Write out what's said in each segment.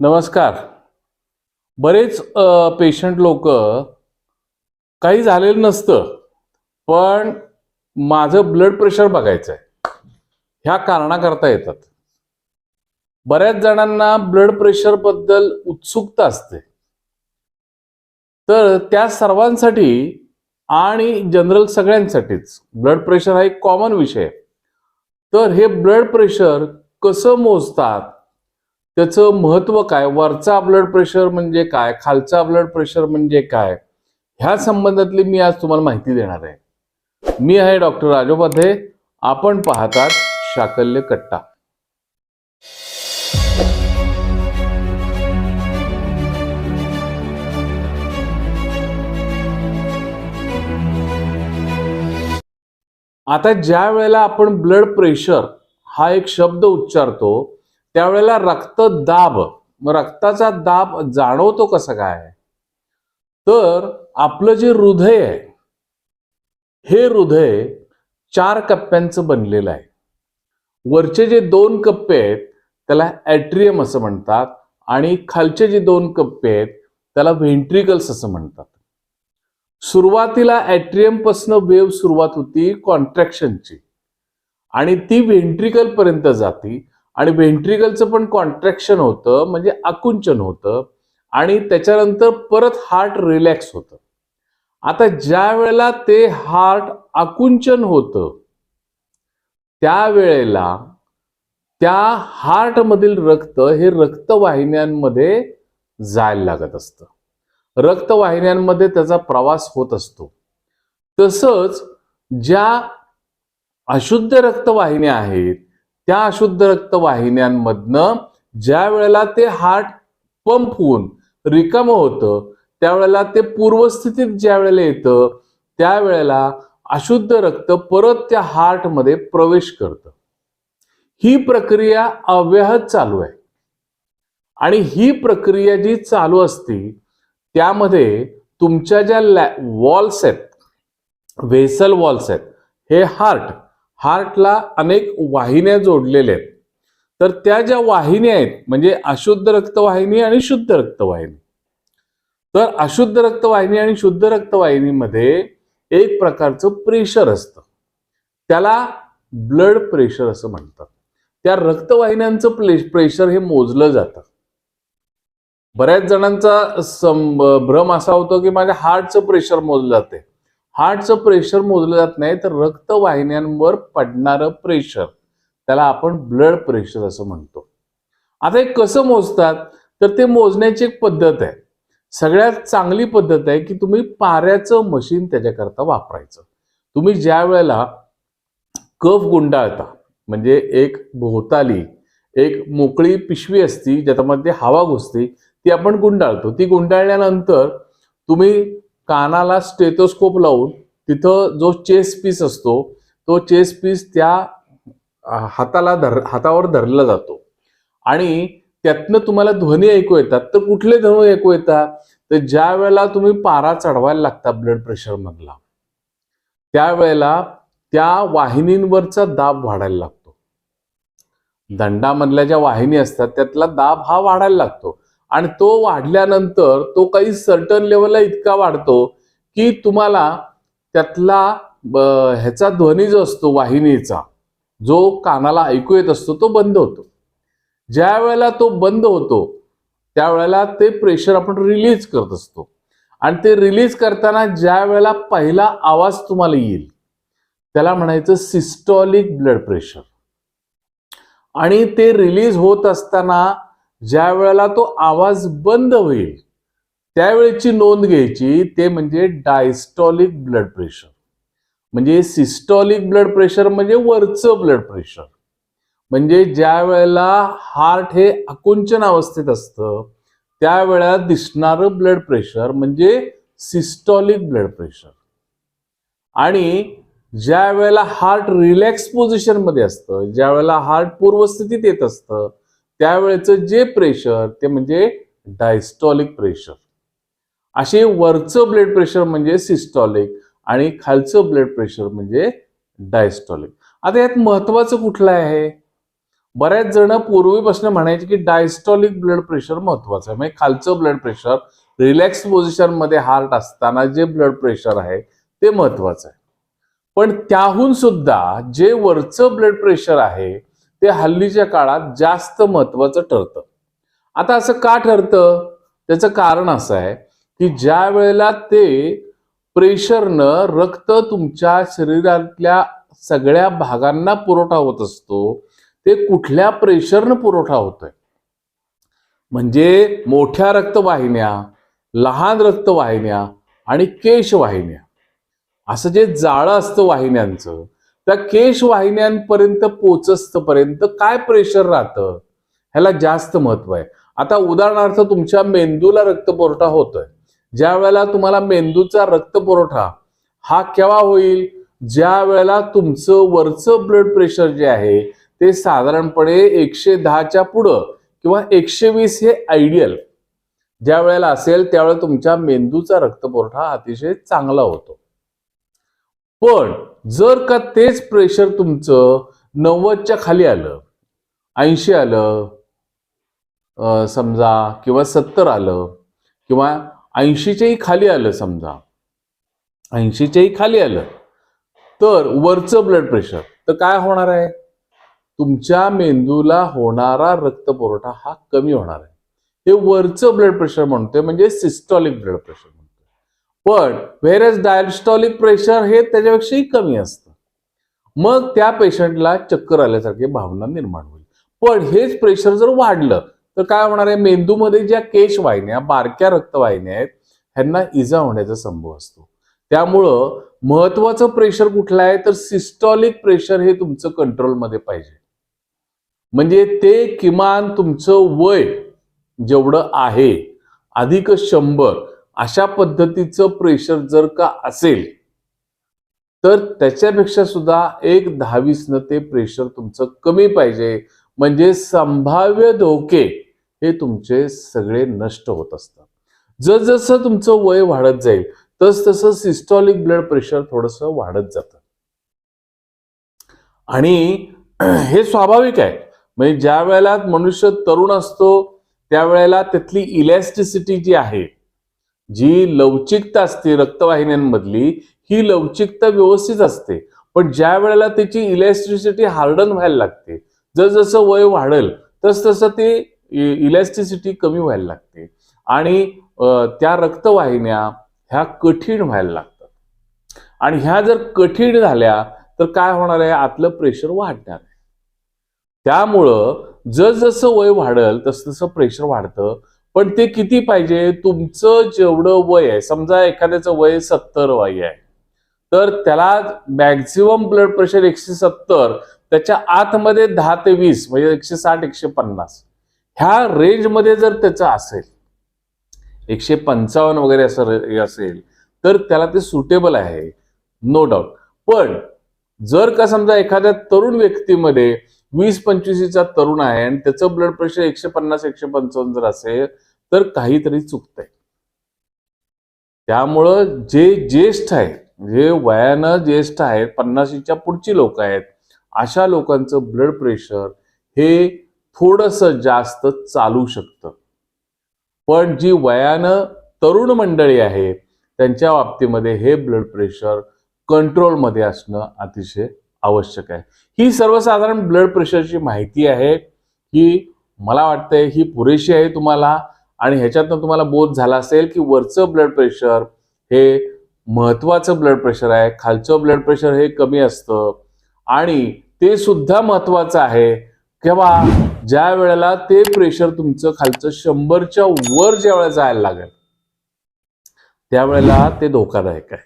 नमस्कार. बरेच पेशंट लोक काही झालेलं नसतं पण माझं ब्लड प्रेशर बघायचं आहे ह्या कारणाकरता येतात. बऱ्याच जणांना ब्लड प्रेशरबद्दल उत्सुकता असते. तर त्या सर्वांसाठी आणि जनरल सगळ्यांसाठीच ब्लड प्रेशर हा एक कॉमन विषय आहे. तर हे ब्लड प्रेशर कसं मोजतात त्याचं महत्त्व काय? वरचा ब्लड प्रेशर म्हणजे काय? खालचा ब्लड प्रेशर म्हणजे काय? ह्या संबंधातली मी आज तुम्हाला माहिती देणार आहे. मी आहे डॉक्टर राजोपाध्ये आपण पाहतात शाकल्य कट्टा. आता ज्या वेळेला आपण ब्लड प्रेशर हा एक शब्द उच्चारतो त्यावेळेला रक्तदाब मग रक्ताचा दाब जाणवतो कसा काय? तर आपलं जे हृदय आहे हे हृदय चार कप्प्यांचं बनलेलं आहे. वरचे जे दोन कप्पे आहेत त्याला ॲट्रियम असं म्हणतात आणि खालचे जे दोन कप्पे आहेत त्याला व्हेंट्रिकल्स असं म्हणतात. सुरुवातीला ॲट्रियमपासनं वेव सुरुवात होती कॉन्ट्रॅक्शनची आणि ती व्हेंट्रिकल पर्यंत जाती. आणि व्हेंट्रिकलचं पण कॉन्ट्रॅक्शन होतं म्हणजे आकुंचन होतं आणि त्याच्यानंतर परत हार्ट रिलॅक्स होतं. आता ज्या वेळेला ते हार्ट आकुंचन होतं त्यावेळेला त्या हार्टमधील रक्त हे रक्तवाहिन्यांमध्ये जायला लागत असतं. रक्तवाहिन्यांमध्ये त्याचा प्रवास होत असतो. तसंच ज्या अशुद्ध रक्तवाहिन्या आहेत त्या अशुद्ध रक्तवाहिन्यांमधनं ज्या वेळेला ते हार्ट पंप होऊन रिकामं होतं त्यावेळेला ते पूर्वस्थितीत ज्या वेळेला येतं त्यावेळेला अशुद्ध रक्त परत त्या हार्टमध्ये प्रवेश करतं. ही प्रक्रिया अव्याहत चालू आहे. आणि ही प्रक्रिया जी चालू असते त्यामध्ये तुमच्या ज्या वॉल्स आहेत व्हेसल वॉल्स आहेत हे हार्ट हार्टला अनेक वाहिन्या जोडलेल्या आहेत. तर त्या ज्या वाहिन्या आहेत म्हणजे अशुद्ध रक्तवाहिनी आणि शुद्ध रक्तवाहिनी. तर अशुद्ध रक्तवाहिनी आणि शुद्ध रक्तवाहिनीमध्ये एक प्रकारचं प्रेशर असतं. त्याला ब्लड प्रेशर असं म्हणतात. त्या रक्तवाहिन्यांचं प्ले प्रेशर हे मोजलं जातं. बऱ्याच जणांचा सं भ्रम असा होतो की माझ्या हार्टचं प्रेशर मोजलं जाते. हार्टचं प्रेशर मोजलं जात नाही तर रक्तवाहिन्यांवर पडणारं प्रेशर. त्याला आपण ब्लड प्रेशर असं म्हणतो. आता हे कसं मोजतात? तर ते मोजण्याची एक पद्धत आहे. सगळ्यात चांगली पद्धत आहे की तुम्ही पाऱ्याचं मशीन त्याच्याकरता वापरायचं. तुम्ही ज्या वेळेला कफ गुंडाळता म्हणजे एक भोवताली एक मोकळी पिशवी असती ज्याच्यामध्ये हवा घुसते ती आपण गुंडाळतो. ती गुंडाळल्यानंतर तुम्ही कानाला स्टेथोस्कोप लावून तिथं जो चेस पीस असतो तो चेस पीस त्या हाताला धर हातावर धरला जातो. आणि त्यातनं तुम्हाला ध्वनी ऐकू येतात. तर कुठले ध्वनी ऐकू येतात? तर ज्या वेळेला तुम्ही पारा चढवायला लागता ब्लड प्रेशर मधला त्यावेळेला त्या वाहिनींवरचा दाब वाढायला लागतो. दंडामधल्या ज्या वाहिनी असतात त्यातला दाब हा वाढायला लागतो. आणि तो वाढल्यानंतर तो काही सर्टन लेवलला इतका वाढतो की तुम्हाला त्यातला ह्याचा ध्वनी जो असतो वाहिनीचा जो कानाला ऐकू येत असतो तो बंद होतो. ज्या वेळेला तो बंद होतो त्यावेळेला ते प्रेशर आपण रिलीज करत असतो. आणि ते रिलीज करताना ज्या वेळेला पहिला आवाज तुम्हाला येईल त्याला म्हणायचं सिस्टॉलिक ब्लड प्रेशर आणि ते रिलीज होत असताना ज्या वेळेला तो आवाज बंद होईल त्यावेळेची नोंद घ्यायची ते म्हणजे डायस्टॉलिक ब्लड प्रेशर म्हणजे सिस्टॉलिक ब्लड प्रेशर म्हणजे वरचं ब्लड प्रेशर म्हणजे ज्या वेळेला हार्ट हे आकुंचन अवस्थेत असतं त्यावेळेला दिसणारं ब्लड प्रेशर म्हणजे सिस्टॉलिक ब्लड प्रेशर आणि ज्या वेळेला हार्ट रिलॅक्स पोझिशनमध्ये असतं ज्या वेळेला हार्ट पूर्वस्थितीत येत असतं त्यावेळेचं जे प्रेशर ते म्हणजे डायस्टॉलिक प्रेशर. असे वरचं ब्लड प्रेशर म्हणजे सिस्टॉलिक आणि खालचं ब्लड प्रेशर म्हणजे डायस्टॉलिक. आता यात महत्वाचं कुठलं आहे? बऱ्याच जण पूर्वीपासून म्हणायचे की डायस्टॉलिक ब्लड प्रेशर महत्वाचं आहे. म्हणजे खालचं ब्लड प्रेशर रिलॅक्स पोझिशनमध्ये हार्ट असताना जे ब्लड प्रेशर आहे ते महत्वाचं आहे. पण त्याहून सुद्धा जे वरचं ब्लड प्रेशर आहे ते हल्लीच्या काळात जास्त महत्वाचं ठरतं. आता असं का ठरतं? त्याचं कारण असं आहे की ज्या वेळेला ते प्रेशरनं रक्त तुमच्या शरीरातल्या सगळ्या भागांना पुरवठा होत असतो ते कुठल्या प्रेशरनं पुरवठा होतोय? म्हणजे मोठ्या रक्तवाहिन्या लहान रक्तवाहिन्या आणि केशवाहिन्या. असं जे जाळं असतं वाहिन्यांचं त्या केश वाहिन्यांपर्यंत पोचस्तपर्यंत काय प्रेशर राहतं? ह्याला जास्त महत्त्व आहे. आता उदाहरणार्थ तुमच्या मेंदूला रक्तपुरवठा होतोय. ज्या वेळेला तुम्हाला मेंदूचा रक्तपुरवठा हा केव्हा होईल? ज्या वेळेला तुमचं वरचं ब्लड प्रेशर जे आहे ते साधारणपणे एकशे दहाच्या पुढं किंवा एकशे वीस हे आयडियल ज्या वेळेला असेल त्यावेळेला तुमच्या मेंदूचा रक्तपुरवठा अतिशय चांगला होतो. पण जर का तेच प्रेशर तुमचं नव्वदच्या खाली आलं ऐंशी आलं समजा किंवा सत्तर आलं किंवा ऐंशीच्याही खाली आलं समजा ऐंशीच्याही खाली आलं तर वरचं ब्लड प्रेशर तर काय होणार आहे? तुमच्या मेंदूला होणारा रक्तपुरवठा हा कमी होणार आहे. हे वरचं ब्लड प्रेशर म्हणतोय म्हणजे सिस्टॉलिक ब्लड प्रेशर पण व्हेरस डायस्टॉलिक प्रेशर हे त्याच्यापेक्षाही कमी असतं. मग त्या पेशंटला चक्कर आल्यासारखी भावना निर्माण होईल. पण हेच प्रेशर जर वाढलं तर काय होणार आहे? मेंदूमध्ये ज्या केशवाहिन्या बारक्या रक्तवाहिन्या आहेत ह्यांना इजा होण्याचा संभव असतो. त्यामुळं महत्वाचं प्रेशर कुठलं आहे? तर सिस्टॉलिक प्रेशर हे तुमचं कंट्रोलमध्ये पाहिजे. म्हणजे ते किमान तुमचं वय जेवढं आहे अधिक शंभर अशा पद्धतीचं प्रेशर जर का असेल तर त्याच्यापेक्षा सुद्धा एक दहावीसनं ते प्रेशर तुमचं कमी पाहिजे. म्हणजे संभाव्य धोके हे तुमचे सगळे नष्ट होत असतात. जसजसं तुमचं वय वाढत जाईल तस तसं सिस्टॉलिक ब्लड प्रेशर थोडस वाढत जातं. आणि हे स्वाभाविक आहे. म्हणजे ज्या वेळेला मनुष्य तरुण असतो त्यावेळेला त्यातली इलॅस्टिसिटी जी आहे जी लवचिकता असते रक्तवाहिन्यांमधली ही लवचिकता व्यवस्थित असते. पण ज्या वेळेला त्याची इलॅस्टिसिटी हार्डन व्हायला लागते जसजसं वय वाढेल तस तसं ते e-, इलॅस्टिसिटी कमी व्हायला लागते. आणि त्या रक्तवाहिन्या ह्या कठीण व्हायला लागतात. आणि ह्या जर कठीण झाल्या तर काय होणार आहे? आतलं प्रेशर वाढणार आहे. त्यामुळं जसजसं वय वाढल तसं तसं प्रेशर वाढतं. पण ते किती पाहिजे? तुमचं जेवढं वय आहे समजा एखाद्याचं वय सत्तर वय आहे तर त्याला मॅक्झिमम ब्लड प्रेशर एकशे सत्तर त्याच्या आतमध्ये दहा ते वीस म्हणजे एकशे साठ एकशे पन्नास ह्या रेंजमध्ये जर त्याचं असेल एकशे पंचावन्न वगैरे असं असेल तर त्याला ते सुटेबल आहे नो डाऊट पण जर का समजा एखाद्या तरुण व्यक्तीमध्ये वीस पंचवीसचा तरुण आहे आणि त्याचं ब्लड प्रेशर एकशे पन्नास एकशे पंचावन्न जर असेल तर काहीतरी चुकतंय. त्यामुळं जे ज्येष्ठ आहेत जे वयानं ज्येष्ठ आहेत पन्नाशीच्या पुढची लोक आहेत अशा लोकांचं ब्लड प्रेशर हे थोडस जास्त चालू शकतं. पण जी वयानं तरुण मंडळी आहे त्यांच्या बाबतीमध्ये हे ब्लड प्रेशर कंट्रोलमध्ये असणं अतिशय आवश्यक आहे. ही सर्वसाधारण ब्लड प्रेशरची माहिती आहे ही मला वाटतंय ही पुरेशी आहे तुम्हाला आणि ह्याच्यातनं तुम्हाला बोध झाला असेल की वरचं ब्लड प्रेशर हे महत्वाचं ब्लड प्रेशर आहे खालचं ब्लड प्रेशर हे कमी असतं आणि ते सुद्धा महत्वाचं आहे. किंवा ज्या वेळेला ते प्रेशर तुमचं खालचं शंभरच्या वर ज्या वेळेला जायला लागेल त्यावेळेला ते धोकादायक आहे.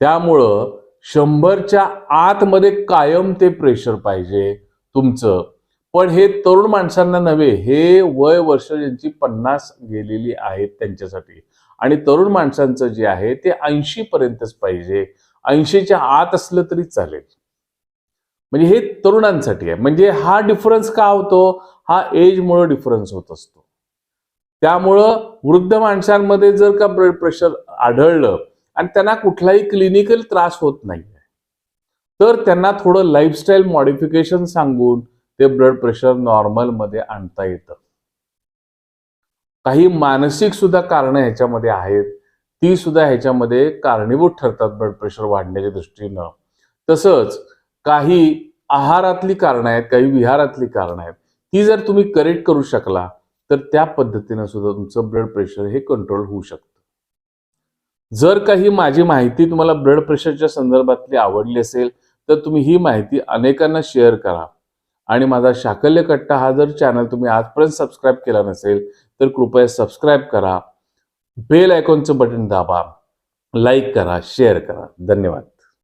त्यामुळं शंभरच्या आतमध्ये कायम ते प्रेशर पाहिजे तुमचं. पण हे तरुण माणसांना नव्हे हे वय वर्ष ज्यांची पन्नास गेलेली आहेत त्यांच्यासाठी. आणि तरुण माणसांचं जे आहे ते ऐंशी पर्यंतच पाहिजे. ऐंशीच्या आत असलं तरी चालेल. म्हणजे हे तरुणांसाठी आहे. म्हणजे हा डिफरन्स का होतो? हा एजमुळं डिफरन्स होत असतो. त्यामुळं वृद्ध माणसांमध्ये जर का ब्लड प्रेशर आढळलं आणि त्यांना कुठलाही क्लिनिकल त्रास होत नाही तर त्यांना थोडं लाईफस्टाईल मॉडिफिकेशन सांगून ते ब्लड प्रेशर नॉर्मलमध्ये आणता येतं. काही मानसिक सुद्धा कारणं ह्याच्यामध्ये आहेत. ती सुद्धा ह्याच्यामध्ये कारणीभूत ठरतात ब्लड प्रेशर वाढण्याच्या दृष्टीनं. तसंच काही आहारातली कारणं आहेत काही विहारातली कारणं आहेत. ती जर तुम्ही करेक्ट करू शकला तर त्या पद्धतीनं सुद्धा तुमचं ब्लड प्रेशर हे कंट्रोल होऊ शकतं. जर काही माझी माहिती तुम्हाला ब्लड प्रेशरच्या संदर्भातली आवडली असेल तर तुम्ही ही माहिती अनेकांना शेअर करा. आणि माझा शाकल्य कट्टा हा जर चॅनल तुम्ही आजपर्यंत सबस्क्राईब केला नसेल तर कृपया सबस्क्राईब करा. बेल आयकॉनचं बटन दाबा. लाईक करा शेअर करा. धन्यवाद.